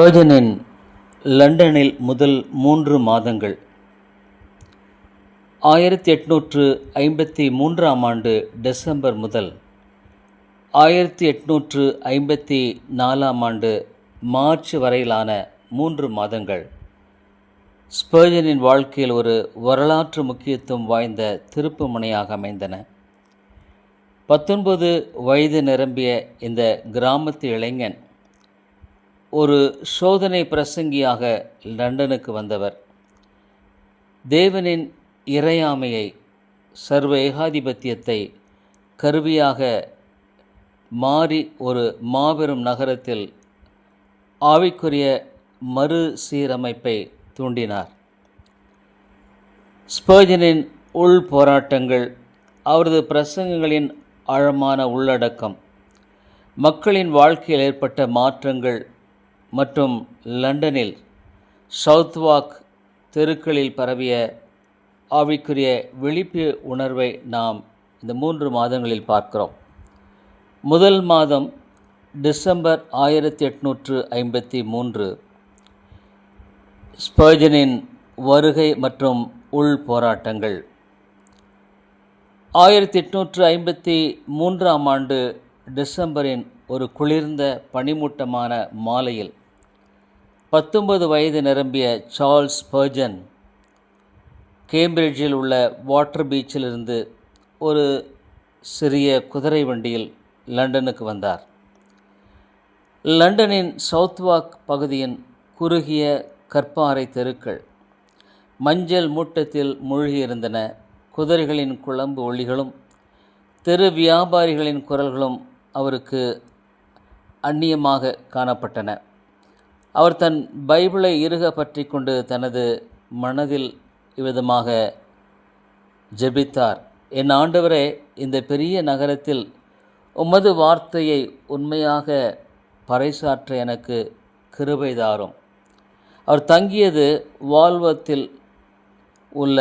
பர்ஜனின் லண்டனில் முதல் மூன்று மாதங்கள். ஆயிரத்தி எட்நூற்று ஐம்பத்தி மூன்றாம் ஆண்டு டிசம்பர் முதல் ஆயிரத்தி எட்நூற்று ஐம்பத்தி நாலாம் ஆண்டு மார்ச் வரையிலான மூன்று மாதங்கள். ஸ்பர்ஜனின் வாழ்க்கையில் ஒரு வரலாற்று முக்கியத்துவம் வாய்ந்த திருப்பு முனையாக அமைந்தன. பத்தொன்பது வயது நிரம்பிய இந்த கிராமத்து இளைஞன் ஒரு சோதனை பிரசங்கியாக லண்டனுக்கு வந்தவர். தேவனின் இறையாமையை சர்வ ஏகாதிபத்தியத்தை கருவியாக மாறி ஒரு மாபெரும் நகரத்தில் ஆவிக்குரிய மறு சீரமைப்பை தூண்டினார். ஸ்பர்ஜனின் உள் போராட்டங்கள் அவரது பிரசங்கங்களின் ஆழமான உள்ளடக்கம் மக்களின் வாழ்க்கையில் ஏற்பட்ட மாற்றங்கள் மற்றும் லண்டனில் சவுத்வாக் தெருக்களில் பரவிய ஆவிக்குரிய விழிப்பு உணர்வை நாம் இந்த மூன்று மாதங்களில் பார்க்கிறோம். முதல் மாதம் டிசம்பர் ஆயிரத்தி எட்நூற்று ஐம்பத்தி மூன்று. ஸ்பர்ஜனின் வருகை மற்றும் உள் போராட்டங்கள். ஆயிரத்தி எட்நூற்று ஐம்பத்தி மூன்றாம் ஆண்டு டிசம்பரின் ஒரு குளிர்ந்த பனிமூட்டமான மாலையில் பத்தொன்பது வயது நிரம்பிய சார்ல்ஸ் பர்ஜன் கேம்பிரிட்ஜில் உள்ள வாட்டர் பீச்சிலிருந்து ஒரு சிறிய குதிரை வண்டியில் லண்டனுக்கு வந்தார். லண்டனின் சவுத்வாக் பகுதியின் குறுகிய கற்பாறை தெருக்கள் மஞ்சள் மூட்டத்தில் மூழ்கியிருந்தன. குதிரைகளின் குழம்பு ஒளிகளும் தெரு வியாபாரிகளின் குரல்களும் அவருக்கு அந்நியமாக காணப்பட்டன. அவர் தன் பைபிளை இருக பற்றி கொண்டு தனது மனதில் இவ்விதமாக ஜெபித்தார். என் ஆண்டவரே இந்த பெரிய நகரத்தில் உமது வார்த்தையை உண்மையாக பறைசாற்ற எனக்கு கிருபை தாரும். அவர் தங்கியது வால்வத்தில் உள்ள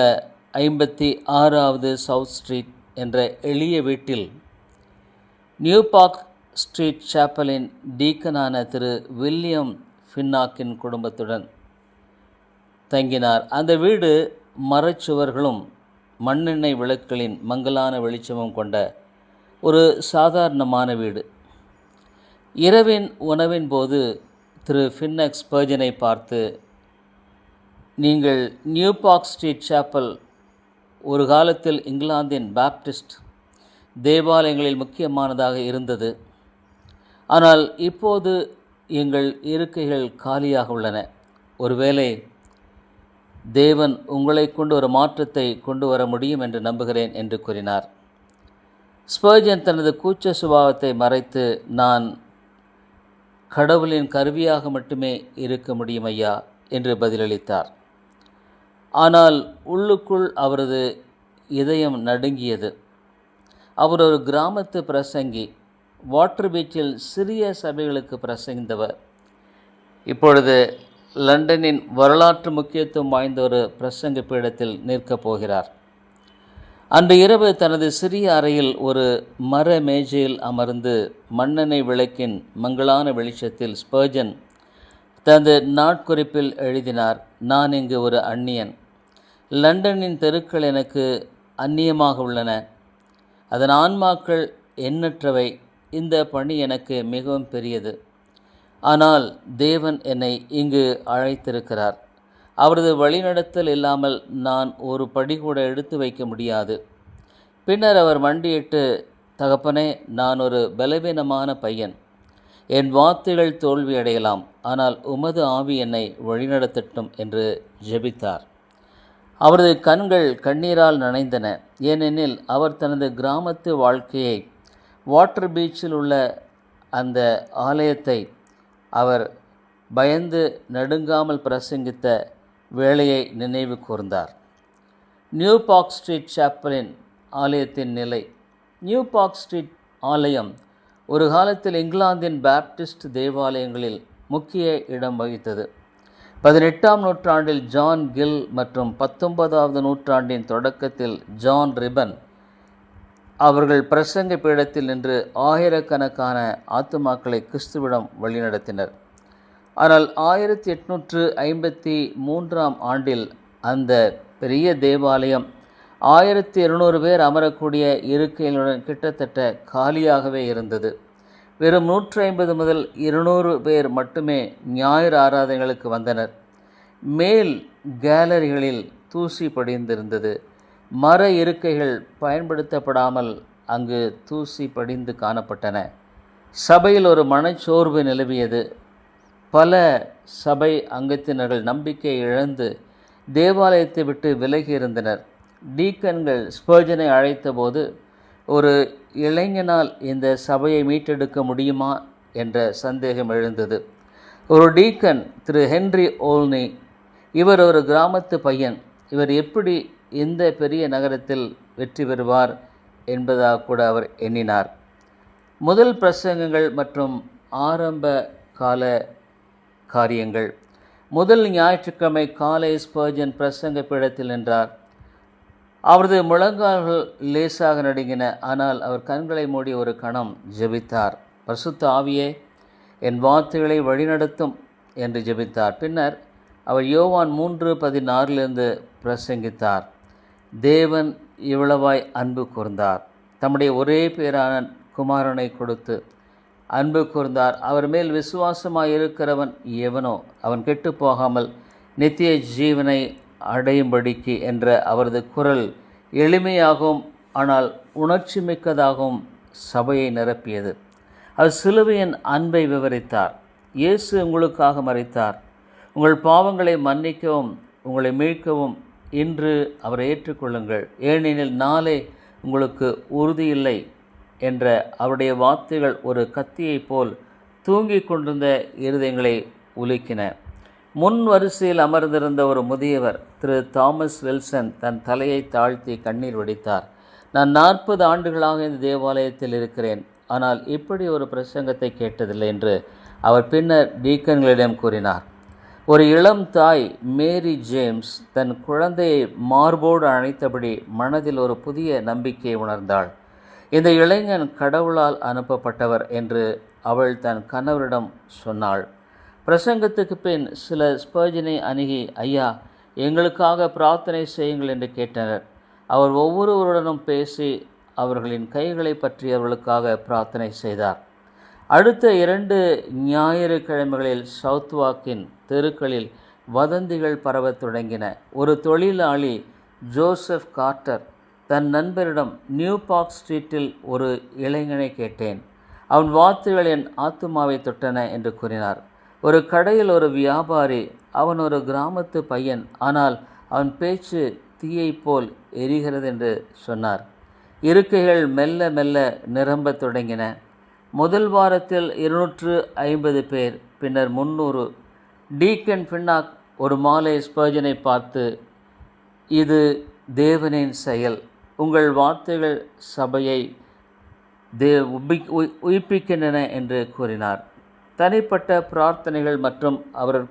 ஐம்பத்தி ஆறாவது சவுத் ஸ்ட்ரீட் என்ற எளிய வீட்டில் நியூ பார்க் ஸ்ட்ரீட் சாப்பலின் டீக்கனான திரு வில்லியம் ஃபின்னாக்கின் குடும்பத்துடன் தங்கினார். அந்த வீடு மரச்சுவர்களும் மண்ணெண்ணெய் விளக்குகளின் மங்கலான வெளிச்சமும் கொண்ட ஒரு சாதாரணமான வீடு. இரவின் உணவின் போது திரு ஃபின்னக்ஸ் பர்ஜனை பார்த்து நீங்கள் நியூ பார்க் ஸ்ட்ரீட் சாப்பல் ஒரு காலத்தில் இங்கிலாந்தின் பாப்டிஸ்ட் தேவாலயங்களில் முக்கியமானதாக இருந்தது. ஆனால் இப்போது எங்கள் இருக்கைகள் காலியாக உள்ளன. ஒருவேளை தேவன் உங்களை கொண்டு ஒரு மாற்றத்தை கொண்டு வர முடியும் என்று நம்புகிறேன் என்று கூறினார். ஸ்பர்ஜன் தனது கூச்ச சுபாவத்தை மறைத்து நான் கடவுளின் கருவியாக மட்டுமே இருக்க முடியும் ஐயா என்று பதிலளித்தார். ஆனால் உள்ளுக்குள் அவரது இதயம் நடுங்கியது. அவர் ஒரு கிராமத்து பிரசங்கி வாட்டர் பீச்சில் சிறிய சபைகளுக்கு பிரசங்கித்தவர். இப்பொழுது லண்டனின் வரலாற்று முக்கியத்துவம் வாய்ந்த ஒரு பிரசங்க பீடத்தில் நிற்கப் போகிறார். அன்று இரவு தனது சிறிய அறையில் ஒரு மர மேஜையில் அமர்ந்து மண்ணெண்ணெய் விளக்கின் மங்களான வெளிச்சத்தில் ஸ்பர்ஜன் தனது நாட்குறிப்பில் எழுதினார் நான் இங்கு ஒரு அந்நியன். லண்டனின் தெருக்கள் எனக்கு அந்நியமாக உள்ளன. அதன் ஆன்மாக்கள் எண்ணற்றவை. இந்த பணி எனக்கு மிகவும் பெரியது. ஆனால் தேவன் என்னை இங்கு அழைத்திருக்கிறார். அவரது வழிநடத்தல் இல்லாமல் நான் ஒரு படி கூட எடுத்து வைக்க முடியாது. பின்னர் அவர் மண்டியிட்டு தகப்பனே நான் ஒரு பலவீனமான பையன். என் வார்த்தைகள் தோல்வி அடையலாம் ஆனால் உமது ஆவி என்னை வழிநடத்தட்டும் என்று ஜெபித்தார். அவரது கண்கள் கண்ணீரால் நனைந்தன. ஏனெனில் அவர் தனது கிராமத்து வாழ்க்கையை வாட்டர் பீச்சில் உள்ள அந்த ஆலயத்தை அவர் பயந்து நடுங்காமல் பிரசங்கித்த வேலையை நினைவு கூர்ந்தார். நியூ பார்க் ஸ்ட்ரீட் சாப்பலின் ஆலயத்தின் நிலை. நியூ பார்க் ஸ்ட்ரீட் ஆலயம் ஒரு காலத்தில் இங்கிலாந்தின் பேப்டிஸ்ட் தேவாலயங்களில் முக்கிய இடம் வகித்தது. பதினெட்டாம் நூற்றாண்டில் ஜான் கில் மற்றும் பத்தொன்பதாவது நூற்றாண்டின் தொடக்கத்தில் ஜான் ரிபன் அவர்கள் பிரசங்க பீடத்தில் நின்று ஆயிரக்கணக்கான ஆத்துமாக்களை கிறிஸ்துவிடம் வழிநடத்தினர். ஆனால் ஆயிரத்தி எட்நூற்று ஐம்பத்தி மூன்றாம் ஆண்டில் அந்த பெரிய தேவாலயம் ஆயிரத்தி இருநூறு பேர் அமரக்கூடிய இருக்கைகளுடன் கிட்டத்தட்ட காலியாகவே இருந்தது. வெறும் நூற்றி ஐம்பது முதல் இருநூறு பேர் மட்டுமே ஞாயிறு ஆராதனைகளுக்கு வந்தனர். மேல் கேலரிகளில் தூசி படிந்திருந்தது. மர இருக்கைகள் பயன்படுத்தப்படாமல் அங்கு தூசி படிந்து காணப்பட்டன. சபையில் ஒரு மனச்சோர்வு நிலவியது. பல சபை அங்கத்தினர்கள் நம்பிக்கை இழந்து தேவாலயத்தை விட்டு விலகி இருந்தனர். டீக்கன்கள் ஸ்பர்ஜனை அழைத்தபோது ஒரு இளைஞனால் இந்த சபையை மீட்டெடுக்க முடியுமா? என்ற சந்தேகம் எழுந்தது. ஒரு டீக்கன் திரு ஹென்றி ஓல்னி இவர் ஒரு கிராமத்து பையன். இவர் எப்படி இந்த பெரிய நகரத்தில் வெற்றி பெறுவார் என்பதாக கூட அவர் எண்ணினார். முதல் பிரசங்கங்கள் மற்றும் ஆரம்ப கால காரியங்கள். முதல் ஞாயிற்றுக்கிழமை காலை ஸ்பர்ஜன் பிரசங்க பீடத்தில் நின்றார். அவரது முழங்கால்கள் லேசாக நடுங்கின ஆனால் அவர் கண்களை மூடி ஒரு கணம் ஜெபித்தார். பரிசுத்த ஆவியே என் வார்த்தைகளை வழிநடத்தும் என்று ஜெபித்தார். பின்னர் அவர் யோவான் மூன்று பதினாறிலிருந்து பிரசங்கித்தார். தேவன் இவ்வளவாய் அன்பு கூர்ந்தார். தம்முடைய ஒரே பேரான குமாரனை கொடுத்து அன்பு கூர்ந்தார். அவர் மேல் விசுவாசமாக இருக்கிறவன் எவனோ அவன் கெட்டு போகாமல் நித்திய ஜீவனை அடையும்படிக்கு என்ற அவரது குரல் எளிமையாகவும் ஆனால் உணர்ச்சி மிக்கதாகவும் சபையை நிரப்பியது. அவர் சிலுவையின் அன்பை விவரித்தார். இயேசு உங்களுக்காக மறைத்தார் உங்கள் பாவங்களை மன்னிக்கவும் உங்களை மீட்கவும் இன்று அவரை ஏற்றுக்கொள்ளுங்கள். ஏனெனில் நாளை உங்களுக்கு உறுதியில்லை என்ற அவருடைய வார்த்தைகள் ஒரு கத்தியைப் போல் தூங்கிக் கொண்டிருந்த இருதயங்களை உலுக்கின. முன் வரிசையில் அமர்ந்திருந்த ஒரு முதியவர் திரு தாமஸ் வில்சன் தன் தலையை தாழ்த்தி கண்ணீர் வடித்தார். நான் நாற்பது ஆண்டுகளாக இந்த தேவாலயத்தில் இருக்கிறேன். ஆனால் இப்படி ஒரு பிரசங்கத்தை கேட்டதில்லை என்று அவர் பின்னர் டீக்கன்களிடம் கூறினார். ஒரு இளம் தாய் மேரி ஜேம்ஸ் தன் குழந்தையை மார்போடு அணைத்தபடி மனதில் ஒரு புதிய நம்பிக்கையை உணர்ந்தாள். இந்த இளைஞன் கடவுளால் அனுப்பப்பட்டவர் என்று அவள் தன் கணவரிடம் சொன்னாள். பிரசங்கத்துக்கு பின் சில ஸ்பர்ஜனை அணுகி ஐயா எங்களுக்காக பிரார்த்தனை செய்யுங்கள் என்று கேட்டனர். அவர் ஒவ்வொருவருடனும் பேசி அவர்களின் கைகளை பற்றி அவர்களுக்காக பிரார்த்தனை செய்தார். அடுத்த இரண்டு ஞாயிறு கிழமைகளில் சவுத்வாக்கின் தெருக்களில் வதந்திகள் பரவத் தொடங்கின. ஒரு தொழிலாளி ஜோசப் கார்ட்டர் தன் நண்பரிடம் நியூ பார்க் ஸ்ட்ரீட்டில் ஒரு இளைஞனை கேட்டேன். அவன் வார்த்தைகள் என் ஆத்துமாவை தொட்டன என்று கூறினார். ஒரு கடையில் ஒரு வியாபாரி அவன் ஒரு கிராமத்து பையன் ஆனால் அவன் பேச்சு தீயை போல் எரிகிறது என்று சொன்னார். இருக்கைகள் மெல்ல மெல்ல நிரம்பத் தொடங்கின. முதல் வாரத்தில் இருநூற்று ஐம்பது பேர் பின்னர் முந்நூறு டீக்கன் பின்னாக் ஒரு மாலை ஸ்பர்ஜனை பார்த்து இது தேவனின் செயல். உங்கள் வார்த்தைகள் சபையை தே உபி- உயிர்ப்பிக்கின்றன என்று கூறினார். தனிப்பட்ட பிரார்த்தனைகள் மற்றும் அவர்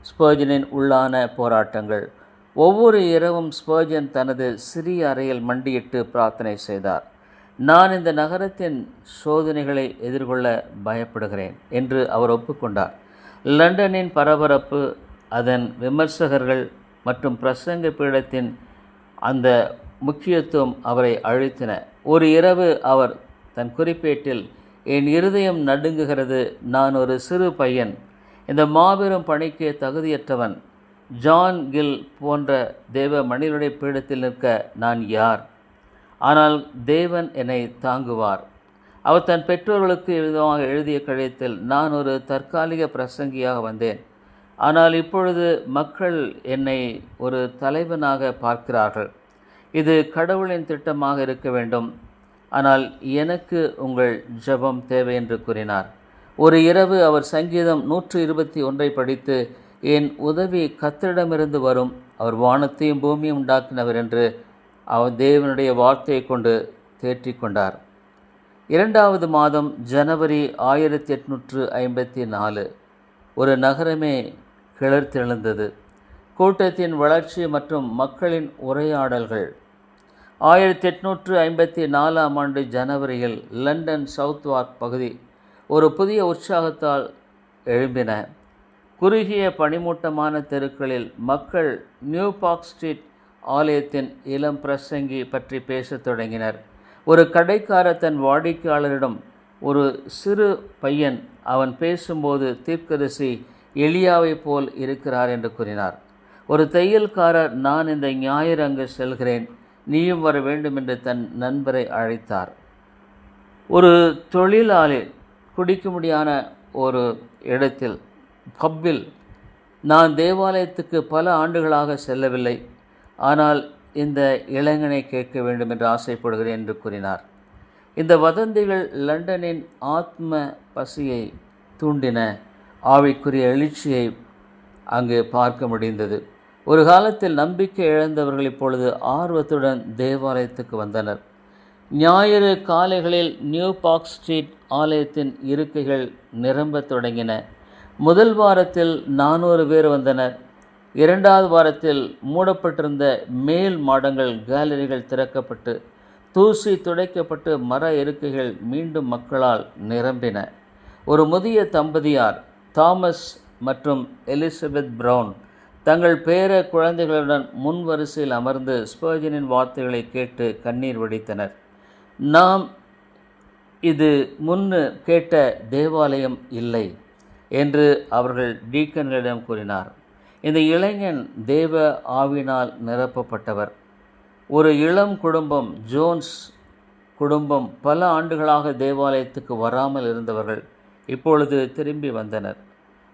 ஸ்பர்ஜனின் உள்ளான போராட்டங்கள். ஒவ்வொரு இரவும் ஸ்பர்ஜன் தனது சிறிய அறையில் மண்டியிட்டு பிரார்த்தனை செய்தார். நான் இந்த நகரத்தின் சோதனைகளை எதிர்கொள்ள பயப்படுகிறேன் என்று அவர் ஒப்புக்கொண்டார். லண்டனின் பரபரப்பு அதன் விமர்சகர்கள் மற்றும் பிரசங்க பீடத்தின் அந்த முக்கியத்துவம் அவரை அழுத்தின. ஒரு இரவு அவர் தன் குறிப்பேட்டில் என் இருதயம் நடுங்குகிறது நான் ஒரு சிறு பையன். இந்த மாபெரும் பணிக்கு தகுதியற்றவன். ஜான் கில் போன்ற தேவ மனிதனுடைய பீடத்தில் நிற்க நான் யார்? ஆனால் தேவன் என்னை தாங்குவார். அவர் தன் பெற்றோர்களுக்கு எழுதமாக எழுதிய கடிதத்தில் நான் ஒரு தற்காலிக பிரசங்கியாக வந்தேன். ஆனால் இப்பொழுது மக்கள் என்னை ஒரு தலைவனாக பார்க்கிறார்கள். இது கடவுளின் திட்டமாக இருக்க வேண்டும். ஆனால் எனக்கு உங்கள் ஜெபம் தேவை என்று கூறினார். ஒரு இரவு அவர் சங்கீதம் நூற்று இருபத்தி ஒன்றை படித்து என் உதவி கத்தரிடமிருந்து வரும். அவர் வானத்தையும் பூமியும் உண்டாக்கினவர் என்று அவர் தேவனுடைய வார்த்தையை கொண்டு தேற்றிக் கொண்டார் இரண்டாவது மாதம் ஜனவரி ஆயிரத்தி எட்நூற்று ஐம்பத்தி நாலு ஒரு நகரமே கிளர்த்தெழுந்தது கூட்டத்தின் வளர்ச்சி மற்றும் மக்களின் உரையாடல்கள். ஆயிரத்தி எட்நூற்று ஐம்பத்தி நாலாம் ஆண்டு ஜனவரியில் லண்டன் சவுத் வார்க் பகுதி ஒரு புதிய உற்சாகத்தால் எழும்பின. குறுகிய பனிமூட்டமான தெருக்களில் மக்கள் நியூ பார்க் ஸ்ட்ரீட் ஆலயத்தின் இளம் பிரசங்கி பற்றி பேசத் தொடங்கினர். ஒரு கடைக்கார தன் வாடிக்கையாளரிடம் ஒரு சிறு பையன் அவன் பேசும்போது தீர்க்கதரிசி எளியாவைப் போல் இருக்கிறார் என்று கூறினார். ஒரு தையல்காரர் நான் இந்த ஞாயிறு அங்கு செல்கிறேன். நீயும் வர வேண்டும் என்று தன் நண்பரை அழைத்தார். ஒரு தொழிலாளி குடிக்கும்படியான ஒரு இடத்தில் பப்பில் நான் தேவாலயத்துக்கு பல ஆண்டுகளாக செல்லவில்லை. ஆனால் இந்த இளைஞனை கேட்க வேண்டும் என்று ஆசைப்படுகிறேன் என்று கூறினார். இந்த வதந்திகள் லண்டனின் ஆத்ம பசியை தூண்டின ஆவிக்குரிய எழுச்சியை அங்கு பார்க்க முடிந்தது. ஒரு காலத்தில் நம்பிக்கை இழந்தவர்கள் இப்பொழுது ஆர்வத்துடன் தேவாலயத்துக்கு வந்தனர். ஞாயிறு காலைகளில் நியூ பார்க் ஸ்ட்ரீட் ஆலயத்தின் இருக்கைகள் நிரம்பத் தொடங்கின. முதல் வாரத்தில் நானூறு பேர் வந்தனர். இரண்டாவது வாரத்தில் மூடப்பட்டிருந்த மேல் மாடங்கள் கேலரிகள் திறக்கப்பட்டு தூசி துடைக்கப்பட்டு மர இருக்கைகள் மீண்டும் மக்களால் நிரம்பின. ஒரு முதிய தம்பதியார் தாமஸ் மற்றும் எலிசபெத் பிரவுன் தங்கள் பேர குழந்தைகளுடன் முன் வரிசையில் அமர்ந்து ஸ்பர்ஜனின் வார்த்தைகளை கேட்டு கண்ணீர் வடித்தனர். நாம் இது முன்னு கேட்ட தேவாலயம் இல்லை என்று அவர்கள் டீக்கன்களிடம் கூறினார். இந்த இளைஞன் தேவ ஆவினால் நிரப்பப்பட்டவர். ஒரு இளம் குடும்பம் ஜோன்ஸ் குடும்பம் பல ஆண்டுகளாக தேவாலயத்துக்கு வராமல் இருந்தவர்கள் இப்பொழுது திரும்பி வந்தனர்.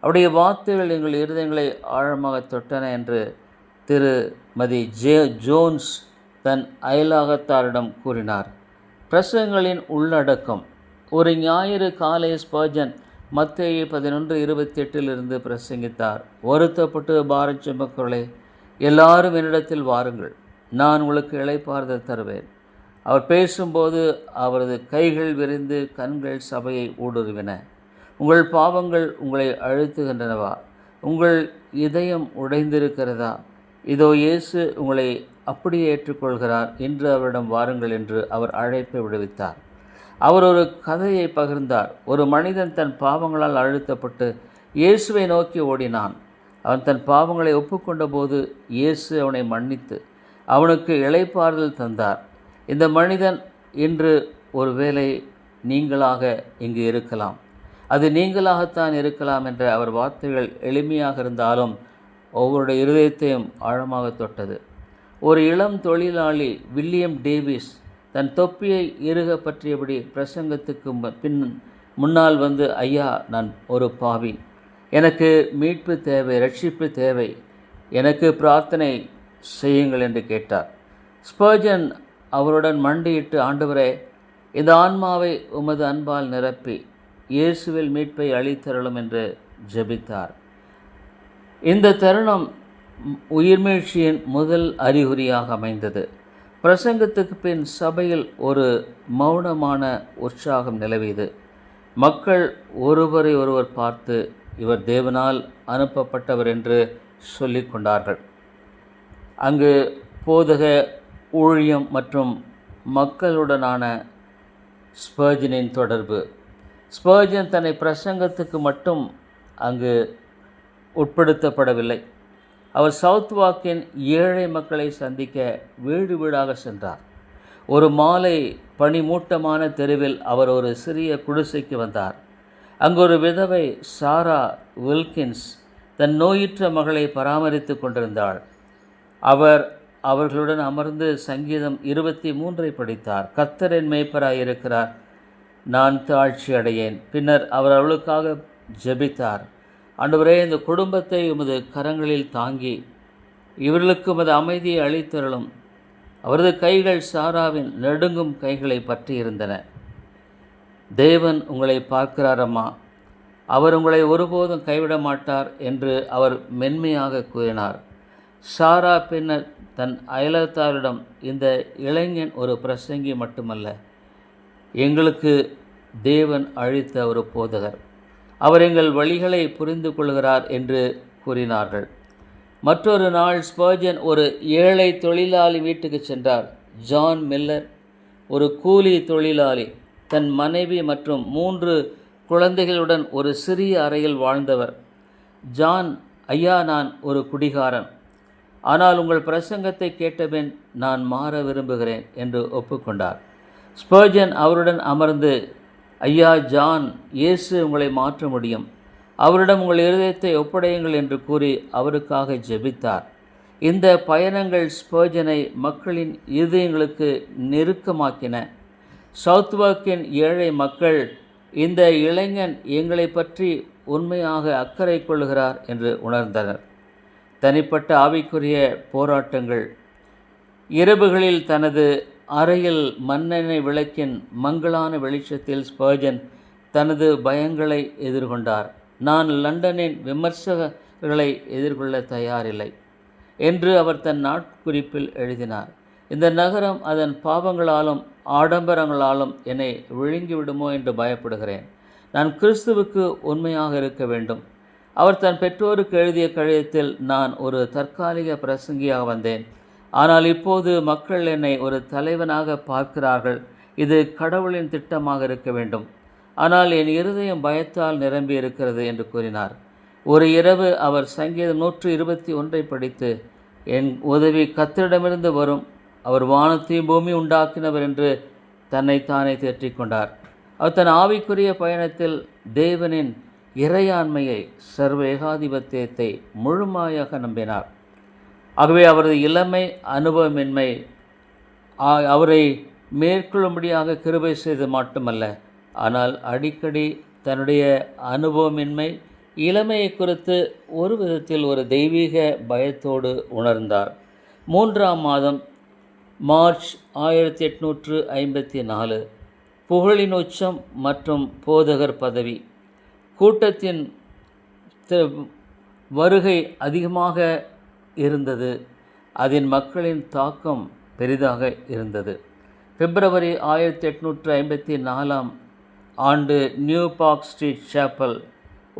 அவருடைய வார்த்தைகள் எங்கள் இருதயங்களை ஆழமாக தொட்டன என்று திருமதி ஜே ஜோன்ஸ் தன் அயலாகத்தாரிடம் கூறினார். பிரசங்களின் உள்ளடக்கம். ஒரு ஞாயிறு காலை ஸ்பர்ஜன் மத்திய பதினொன்று இருபத்தி எட்டிலிருந்து பிரசங்கித்தார். வருத்தப்பட்டு பாரத் மக்களே எல்லாரும் என்னிடத்தில் வாருங்கள். நான் உங்களுக்கு இளைப்பாறுதல் தருவேன். அவர் பேசும்போது அவரது கைகள் விரிந்து கண்கள் சபையை ஊடுருவின. உங்கள் பாவங்கள் உங்களை அழுத்துகின்றனவா? உங்கள் இதயம் உடைந்திருக்கிறதா? இதோ இயேசு உங்களை அப்படியே ஏற்றுக்கொள்கிறார். இன்று அவரிடம் வாருங்கள் என்று அவர் அழைப்பை விடுவித்தார். அவர் ஒரு கதையை பகிர்ந்தார். ஒரு மனிதன் தன் பாவங்களால் அழுத்தப்பட்டு இயேசுவை நோக்கி ஓடினான். அவன் தன் பாவங்களை ஒப்புக்கொண்ட போது இயேசு அவனை மன்னித்து அவனுக்கு இழைப்பாறுதல் தந்தார். இந்த மனிதன் இன்று ஒருவேளை நீங்களாக இங்கு இருக்கலாம். அது நீங்களாகத்தான் இருக்கலாம் என்ற அவர் வார்த்தைகள் எளிமையாக இருந்தாலும் ஒவ்வொருடைய இருதயத்தையும் ஆழமாக தொட்டது. ஒரு இளம் தொழிலாளி வில்லியம் டேவிஸ் தன் தொப்பியை இறுக பற்றியபடி பிரசங்கத்துக்கு பின் முன்னால் வந்து ஐயா நான் ஒரு பாவி. எனக்கு மீட்பு தேவை ரட்சிப்பு தேவை. எனக்கு பிரார்த்தனை செய்யுங்கள் என்று கேட்டார். ஸ்பர்ஜன் அவருடன் மண்டியிட்டு ஆண்டவரே இந்த ஆன்மாவை உமது அன்பால் நிரப்பி இயேசுவில் மீட்பை அளித்தருளும் என்று ஜெபித்தார். இந்த தருணம் உயிர்மீழ்ச்சியின் முதல் அறிகுறியாக அமைந்தது. பிரசங்கத்துக்கு பின் சபையில் ஒரு மௌனமான உற்சாகம் நிலவியது. மக்கள் ஒருவரை ஒருவர் பார்த்து இவர் தேவனால் அனுப்பப்பட்டவர் என்று சொல்லிக் கொண்டார்கள். அங்கு போதக ஊழியம் மற்றும் மக்களுடனான ஸ்பர்ஜனின் தொடர்பு. ஸ்பர்ஜன் தன்னை பிரசங்கத்துக்கு மட்டும் அங்கு உட்படுத்தப்படவில்லை. அவர் சவுத் வாக்கின் ஏழை மக்களை சந்திக்க வீடு வீடாக சென்றார். ஒரு மாலை பனிமூட்டமான தெருவில் அவர் ஒரு சிறிய குடிசைக்கு வந்தார். அங்கு ஒரு விதவை சாரா வில்கின்ஸ் தன் நோயுற்ற மகளை பராமரித்து கொண்டிருந்தாள். அவர் அவர்களுடன் அமர்ந்து சங்கீதம் இருபத்தி மூன்றை படித்தார். கத்தரின் மேய்ப்பராக இருக்கிறார். நான் தாழ்ச்சி அடையேன் பின்னர் அவர் அவளுக்காக ஜெபித்தார். ஆண்டவரே இந்த குடும்பத்தை உமது கரங்களில் தாங்கி இவர்களுக்கு உமது அமைதியை அளித்தருளும். அவரது கைகள் சாராவின் நெடுங்கும் கைகளை பற்றியிருந்தன. தேவன் உங்களை பார்க்கிறாரம்மா. அவர் உங்களை ஒருபோதும் கைவிட மாட்டார் என்று அவர் மென்மையாக கூறினார். சாரா பின்னர் தன் அயலத்தாரிடம் இந்த இளைஞன் ஒரு பிரசங்கி மட்டுமல்ல எங்களுக்கு தேவன் அழித்த ஒரு போதகர். அவர் எங்கள் வழிகளை புரிந்து கொள்கிறார் என்று கூறினார்கள். மற்றொரு நாள் ஸ்பர்ஜன் ஒரு ஏழை தொழிலாளி வீட்டுக்கு சென்றார். ஜான் மில்லர் ஒரு கூலி தொழிலாளி தன் மனைவி மற்றும் மூன்று குழந்தைகளுடன் ஒரு சிறிய அறையில் வாழ்ந்தவர். ஜான் ஐயா நான் ஒரு குடிகாரன். ஆனால் உங்கள் பிரசங்கத்தை கேட்டபின் நான் மாற விரும்புகிறேன் என்று ஒப்புக்கொண்டார். ஸ்பர்ஜன் அவருடன் அமர்ந்து ஐயா ஜான் இயேசு உங்களை மாற்ற முடியும். அவரிடம் உங்கள் இருதயத்தை ஒப்படையுங்கள் என்று கூறி அவருக்காக ஜெபித்தார். இந்த பயணங்கள் ஸ்பர்ஜனை மக்களின் இருதயங்களுக்கு நெருக்கமாக்கின. சவுத்வாக்கின் ஏழை மக்கள் இந்த இளைஞன் எங்களை பற்றி உண்மையாக அக்கறை கொள்கிறார் என்று உணர்ந்தனர். தனிப்பட்ட ஆவிக்குரிய போராட்டங்கள். இரவுகளில் தனது அறையில் மண்ணெண்ணெய் விளக்கின் மங்களான வெளிச்சத்தில் ஸ்பர்ஜன் தனது பயங்களை எதிர்கொண்டார். நான் லண்டனின் விமர்சகர்களை எதிர்கொள்ள தயாரில்லை என்று அவர் தன் நாட்குறிப்பில் எழுதினார். இந்த நகரம் அதன் பாவங்களாலும் ஆடம்பரங்களாலும் என்னை விழுங்கிவிடுமோ என்று பயப்படுகிறேன். நான் கிறிஸ்துவுக்கு உண்மையாக இருக்க வேண்டும். அவர் தன் பெற்றோருக்கு எழுதிய கடிதத்தில் நான் ஒரு தற்காலிக பிரசங்கியாக வந்தேன். ஆனால் இப்போது மக்கள் என்னை ஒரு தலைவனாக பார்க்கிறார்கள். இது கடவுளின் திட்டமாக இருக்க வேண்டும். ஆனால் என் இருதயம் பயத்தால் நிரம்பி இருக்கிறது என்று கூறினார். ஒரு இரவு அவர் சங்கீதம் நூற்று இருபத்தி ஒன்றை படித்து என் உதவி கத்தரிடமிருந்து வரும். அவர் வானத்தையும் பூமி உண்டாக்கினவர் என்று தன்னைத்தானே தேற்றிக் கொண்டார். அவர் தன் ஆவிக்குரிய பயணத்தில் தேவனின் இறையாண்மையை சர்வ ஏகாதிபத்தியத்தை முழுமையாக நம்பினார். ஆகவே அவரது இளமை அனுபவமின்மை அவரை மேற்கொள்ளும்படியாக கிருபை செய்து மட்டுமல்ல. ஆனால் அடிக்கடி தன்னுடைய அனுபவமின்மை இளமையை குறித்து ஒரு விதத்தில் ஒரு தெய்வீக பயத்தோடு உணர்ந்தார். மூன்றாம் மாதம் மார்ச் ஆயிரத்தி எட்நூற்று ஐம்பத்தி நாலு புகழின் உச்சம் மற்றும் போதகர் பதவி. கூட்டத்தின் வருகை அதிகமாக இருந்தது. அதன் மக்களின் தாக்கம் பெரிதாக இருந்தது. பிப்ரவரி ஆயிரத்தி எட்நூற்று ஐம்பத்தி நாலாம் ஆண்டு நியூ பார்க் ஸ்ட்ரீட் சேப்பல்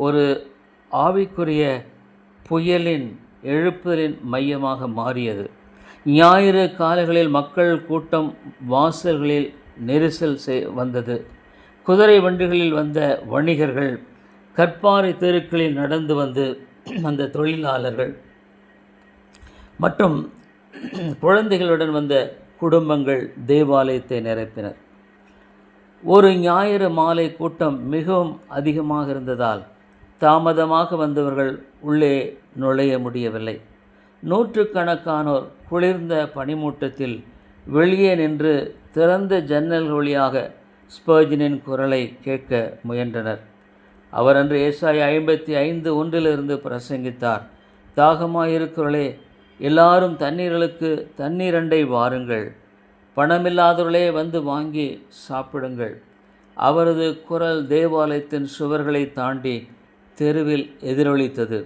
ஒரு ஆவிக்குரிய புயலின் எழுப்புதலின் மையமாக மாறியது. ஞாயிறு காலைகளில் மக்கள் கூட்டம் வாசல்களில் நெரிசல் செய் வந்தது. குதிரை வண்டிகளில் வந்த வணிகர்கள் கற்பாறை தெருக்களில் நடந்து வந்து அந்த தொழிலாளர்கள் மற்றும் குழந்தைகளுடன் வந்த குடும்பங்கள் தேவாலயத்தை நிரப்பினர். ஒரு ஞாயிறு மாலை கூட்டம் மிகவும் அதிகமாக இருந்ததால் தாமதமாக வந்தவர்கள் உள்ளே நுழைய முடியவில்லை. நூற்றுக்கணக்கானோர் குளிர்ந்த பனிமூட்டத்தில் வெளியே நின்று திறந்த ஜன்னல் வழியாக ஸ்பர்ஜனின் குரலை கேட்க முயன்றனர். அவர் அன்று ஏசாய் ஐம்பத்தி ஐந்து ஒன்றிலிருந்து பிரசங்கித்தார். தாகமாயிருக்கிறவர்களே எல்லாரும் தண்ணீர்களுக்கு தண்ணீரண்டை வாருங்கள். பணமில்லாதவர்களே வந்து வாங்கி சாப்பிடுங்கள். அவரது குரல் தேவாலயத்தின் சுவர்களை தாண்டி தெருவில் எதிரொலித்தது.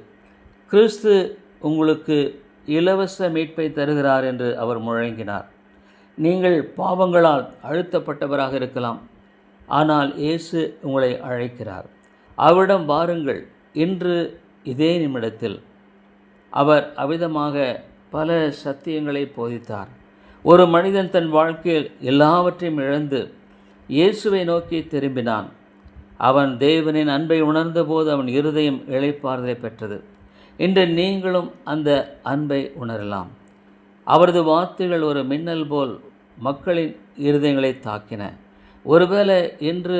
கிறிஸ்து உங்களுக்கு இலவச மீட்பை தருகிறார் என்று அவர் முழங்கினார். நீங்கள் பாவங்களால் அழுத்தப்பட்டவராக இருக்கலாம். ஆனால் இயேசு உங்களை அழைக்கிறார். அவரிடம் வாருங்கள். இன்று இதே நிமிடத்தில் அவர் அவிதமாக பல சத்தியங்களை போதித்தார். ஒரு மனிதன் தன் வாழ்க்கையில் எல்லாவற்றையும் இழந்து இயேசுவை நோக்கி திரும்பினான். அவன் தேவனின் அன்பை உணர்ந்தபோது அவன் இருதயம் இளைப்பாறுதலை பெற்றது. இன்று நீங்களும் அந்த அன்பை உணரலாம். அவரது வார்த்தைகள் ஒரு மின்னல் போல் மக்களின் இருதயங்களை தாக்கின. ஒருவேளை இன்று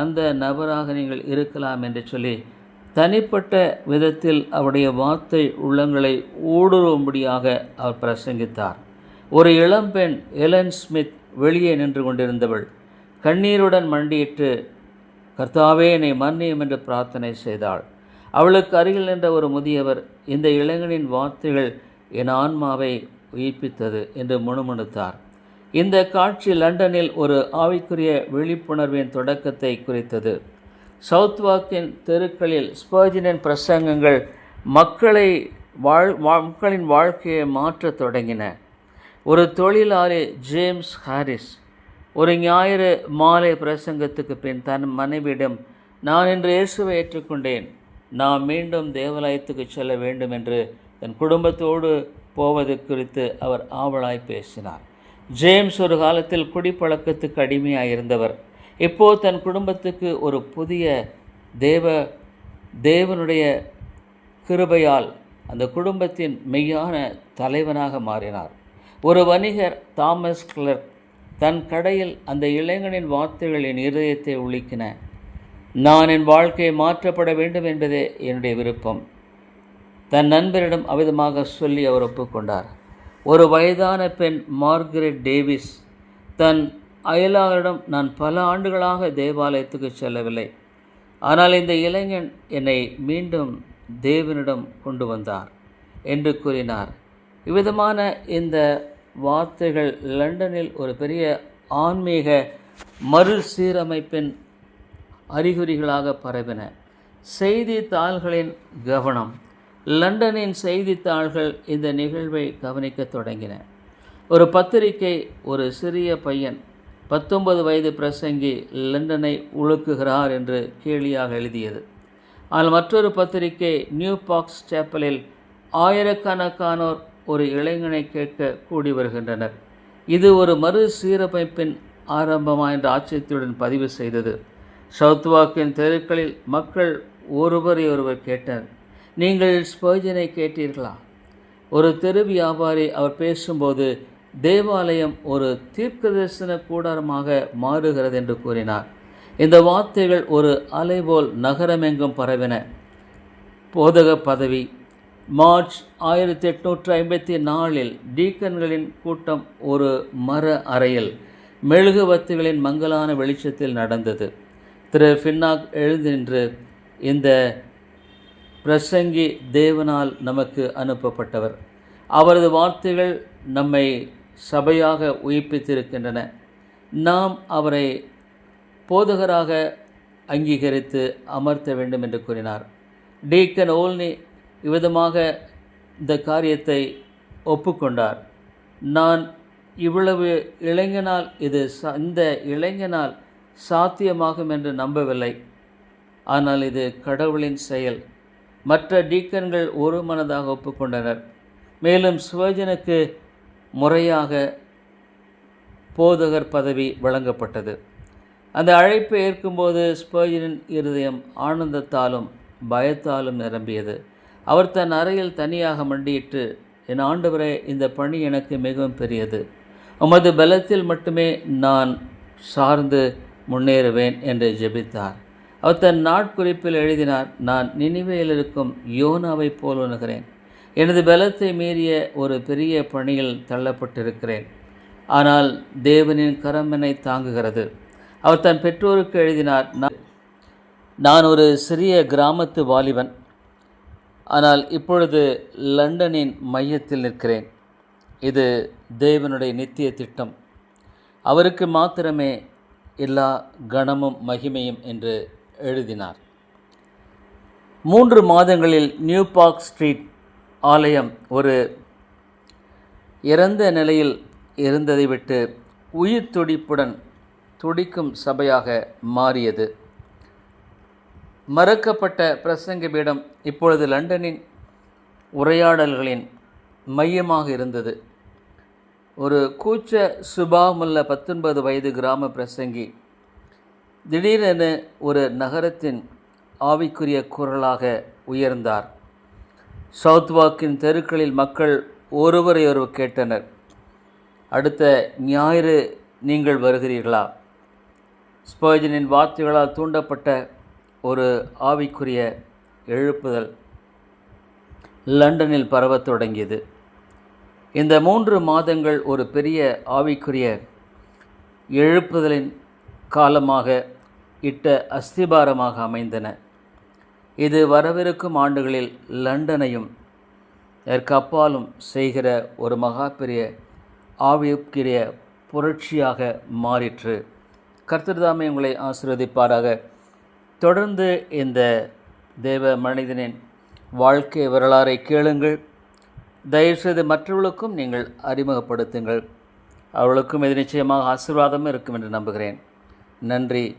அந்த நபராக நீங்கள் இருக்கலாம் என்று சொல்லி தனிப்பட்ட விதத்தில் அவருடைய வார்த்தை உள்ளங்களை ஊடுருவும்படியாக அவர் பிரசங்கித்தார். ஒரு இளம்பெண் எலன் ஸ்மித் வெளியே நின்று கொண்டிருந்தவள். கண்ணீருடன் மண்டியிட்டு கர்த்தாவே என்னை மன்னியும் என்று பிரார்த்தனை செய்தாள். அவளுக்கு அருகில் நின்ற ஒரு முதியவர் இந்த இளைஞனின் வார்த்தைகள் என் ஆன்மாவை உயிர்ப்பித்தது என்று முணுமுணுத்தார். இந்த காட்சி லண்டனில் ஒரு ஆவிக்குரிய விழிப்புணர்வின் தொடக்கத்தை குறித்தது. சவுத்வாக்கின் தெருக்களில் ஸ்பர்ஜினின் பிரசங்கங்கள் மக்களை வாழ் வா- மக்களின் வாழ்க்கையை மாற்றத் தொடங்கின. ஒரு தொழிலாளி ஜேம்ஸ் ஹாரிஸ் ஒரு ஞாயிறு மாலை பிரசங்கத்துக்கு பின் தன் மனைவியிடம் நான் இன்று இயேசுவை ஏற்றுக்கொண்டேன். நான் மீண்டும் தேவாலயத்துக்கு செல்ல வேண்டும் என்று தன் குடும்பத்தோடு போவது குறித்து அவர் ஆவலாய் பேசினார். ஜேம்ஸ் ஒரு காலத்தில் குடிப்பழக்கத்துக்கு அடிமையாக இருந்தவர் இப்போ தன் குடும்பத்துக்கு ஒரு புதிய தேவ தேவனுடைய கிருபையால் அந்த குடும்பத்தின் மெய்யான தலைவனாக மாறினார். ஒரு வணிகர் தாமஸ் கிளர்க் தன் கடையில் அந்த இளைஞனின் வார்த்தைகளின் இருதயத்தை ஒழிக்கின. நான் என் வாழ்க்கையை மாற்றப்பட வேண்டும் என்பதே என்னுடைய விருப்பம். தன் நண்பரிடம் அவிதமாக சொல்லி அவர் ஒப்புக்கொண்டார். ஒரு வயதான பெண் மார்கரெட் டேவிஸ் தன் அயலாளரிடம் நான் பல ஆண்டுகளாக தேவாலயத்துக்கு செல்லவில்லை. ஆனால் இந்த இளைஞன் என்னை மீண்டும் தேவனிடம் கொண்டு வந்தார் என்று கூறினார். இவ்விதமான இந்த வார்த்தைகள் லண்டனில் ஒரு பெரிய ஆன்மீக மறுசீரமைப்பின் அறிகுறிகளாக பரவின. செய்தித்தாள்களின் கவனம் லண்டனின் செய்தித்தாள்கள் இந்த நிகழ்வை கவனிக்கத் தொடங்கின. ஒரு பத்திரிகை ஒரு சிறிய பையன் பத்தொன்பது வயது பிரசங்கி லண்டனை உழுக்குகிறார் என்று கேலியாக எழுதியது. ஆனால் மற்றொரு பத்திரிகை நியூ பாக்ஸ் சேப்பலில் ஆயிரக்கணக்கானோர் ஒரு இளைஞனை கேட்க கூடி வருகின்றனர். இது ஒரு மறுசீரமைப்பின் ஆரம்பமா என்ற ஆச்சரியத்துடன் பதிவு செய்தது. சவுத்வாக்கின் தெருக்களில் மக்கள் ஒருவரை ஒருவர் கேட்டனர். நீங்கள் ஸ்பர்ஜனை கேட்டீர்களா? ஒரு தெரு வியாபாரி அவர் பேசும்போது தேவாலயம் ஒரு தீர்க்க தரிசன கூடாரமாக மாறுகிறது என்று கூறினார். இந்த வார்த்தைகள் ஒரு அலைபோல் நகரமெங்கும் பரவின. போதக பதவி மார்ச் ஆயிரத்தி எட்நூற்று ஐம்பத்தி நாலில் டீக்கன்களின் கூட்டம் ஒரு மர அறையில் மெழுகுவத்துகளின் மங்கலான வெளிச்சத்தில் நடந்தது. திரு. ஃபின்னாக் எழுந்தின்று இந்த பிரசங்கி தேவனால் நமக்கு அனுப்பப்பட்டவர். அவரது வார்த்தைகள் நம்மை சபையாக உயிர்ப்பித்திருக்கின்றன. நாம் அவரை போதகராக அங்கீகரித்து அமர்த்த வேண்டும் என்று கூறினார். டீக்கன் ஓல்னி இவ்விதமாக இந்த காரியத்தை ஒப்புக்கொண்டார். நான் இவ்வளவு இளைஞனால் இது ச- இந்த இளைஞனால் சாத்தியமாகும் என்று நம்பவில்லை. ஆனால் இது கடவுளின் செயல். மற்ற டீக்கன்கள் ஒரு மனதாக ஒப்புக்கொண்டனர். மேலும் சுவஜனுக்கு முறையாக போதகர் பதவி வழங்கப்பட்டது. அந்த அழைப்பை ஏற்கும்போது ஸ்பர்ஜனின் இருதயம் ஆனந்தத்தாலும் பயத்தாலும் நிரம்பியது. அவர் தன் அறையில் தனியாக மண்டியிட்டு என் ஆண்டவரே இந்த பணி எனக்கு மிகவும் பெரியது. உமது பலத்தில் மட்டுமே நான் சார்ந்து முன்னேறுவேன் என்று ஜெபித்தார். அவர் தன் நாட்குறிப்பில் எழுதினார் நான் நினிவேயில் இருக்கும் யோனாவைப் போல் உணர்கிறேன். எனது பலத்தை மீறிய ஒரு பெரிய பணியில் தள்ளப்பட்டிருக்கிறேன். ஆனால் தேவனின் கரம் என்னை தாங்குகிறது. அவர் தன் பெற்றோருக்கு எழுதினார் "நான்- நான் ஒரு சிறிய கிராமத்து வாலிபன். ஆனால் இப்பொழுது லண்டனின் மையத்தில் நிற்கிறேன். இது தேவனுடைய நித்திய திட்டம். அவருக்கு மாத்திரமே எல்லா கணமும் மகிமையும் என்று எழுதினார். மூன்று மாதங்களில் நியூ பார்க் ஸ்ட்ரீட் ஆலயம் ஒரு இறந்த நிலையில் இருந்ததை விட்டு உயிர் துடிப்புடன் துடிக்கும் சபையாக மாறியது. மறக்கப்பட்ட பிரசங்க பீடம் இப்பொழுது லண்டனின் உரையாடல்களின் மையமாக இருந்தது. ஒரு கூச்ச சுபாமுள்ள பத்தொன்பது வயது கிராம பிரசங்கி திடீரென ஒரு நகரத்தின் ஆவிக்குரிய குரலாக உயர்ந்தார். சவுத்வாக்கின் தெருக்களில் மக்கள் ஒருவரை ஒருவர் கேட்டனர். அடுத்த ஞாயிறு நீங்கள் வருகிறீர்களா? ஸ்பர்ஜனின் வார்த்தைகளால் தூண்டப்பட்ட ஒரு ஆவிக்குரிய எழுப்புதல் லண்டனில் பரவத் தொடங்கியது. இந்த மூன்று மாதங்கள் ஒரு பெரிய ஆவிக்குரிய எழுப்புதலின் காலமாக இட்ட அஸ்திபாரமாக அமைந்தன. இது வரவிருக்கும் ஆண்டுகளில் லண்டனையும் அதற்கப்பாலும் செய்கிற ஒரு மகா பெரிய புரட்சியாக மாறிற்று. கர்த்தர்தாமே உங்களை ஆசீர்வதிப்பாராக. தொடர்ந்து இந்த தேவ மனிதனின் வாழ்க்கை வரலாறை கேளுங்கள். தயவுசெய்து மற்றவர்களுக்கும் நீங்கள் அறிமுகப்படுத்துங்கள். அவர்களுக்கும் இது நிச்சயமாக ஆசீர்வாதமும் இருக்கும் என்று நம்புகிறேன். நன்றி.